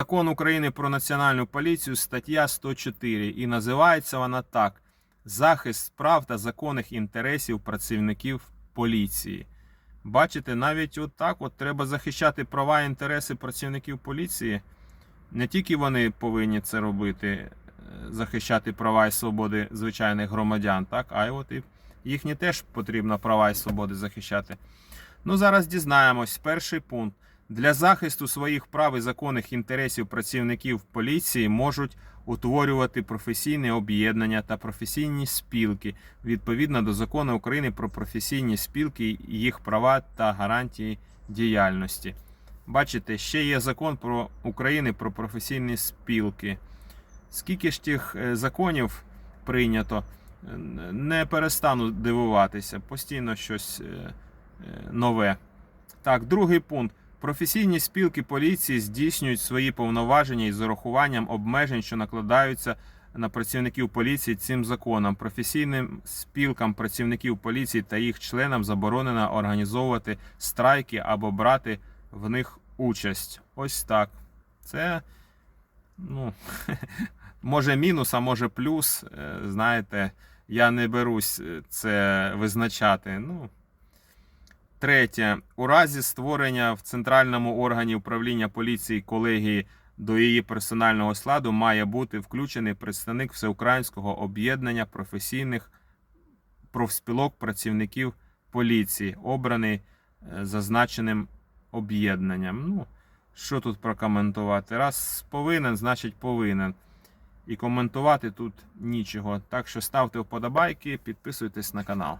Закон України про національну поліцію, стаття 104, і називається вона так: захист прав та законних інтересів працівників поліції. Бачите, навіть отак от треба захищати права і інтереси працівників поліції. Не тільки вони повинні це робити, е, захищати права і свободи звичайних громадян, так, а й от і їхні теж потрібно права і свободи захищати. Ну, зараз дізнаємось. Перший пункт. Для захисту своїх прав і законних інтересів працівників поліції можуть утворювати професійні об'єднання та професійні спілки відповідно до закону України про професійні спілки, їх права та гарантії діяльності. Бачите, ще є закон про України про професійні спілки. Скільки ж тих е, законів прийнято, е, не перестану дивуватися. Постійно щось е, нове. Так, другий пункт. Професійні спілки поліції здійснюють свої повноваження із урахуванням обмежень, що накладаються на працівників поліції цим законом. Професійним спілкам працівників поліції та їх членам заборонено організовувати страйки або брати в них участь. Ось так. Це, ну, може мінус, а може плюс. Е, Знаєте, я не берусь е, це визначати. Ну, Третє. У разі створення в центральному органі управління поліції колегії до її персонального складу має бути включений представник всеукраїнського об'єднання професійних профспілок працівників поліції, обраний е, зазначеним об'єднанням. Ну, що тут прокоментувати? Раз повинен, значить повинен. І коментувати тут нічого. Так що ставте вподобайки, підписуйтесь на канал.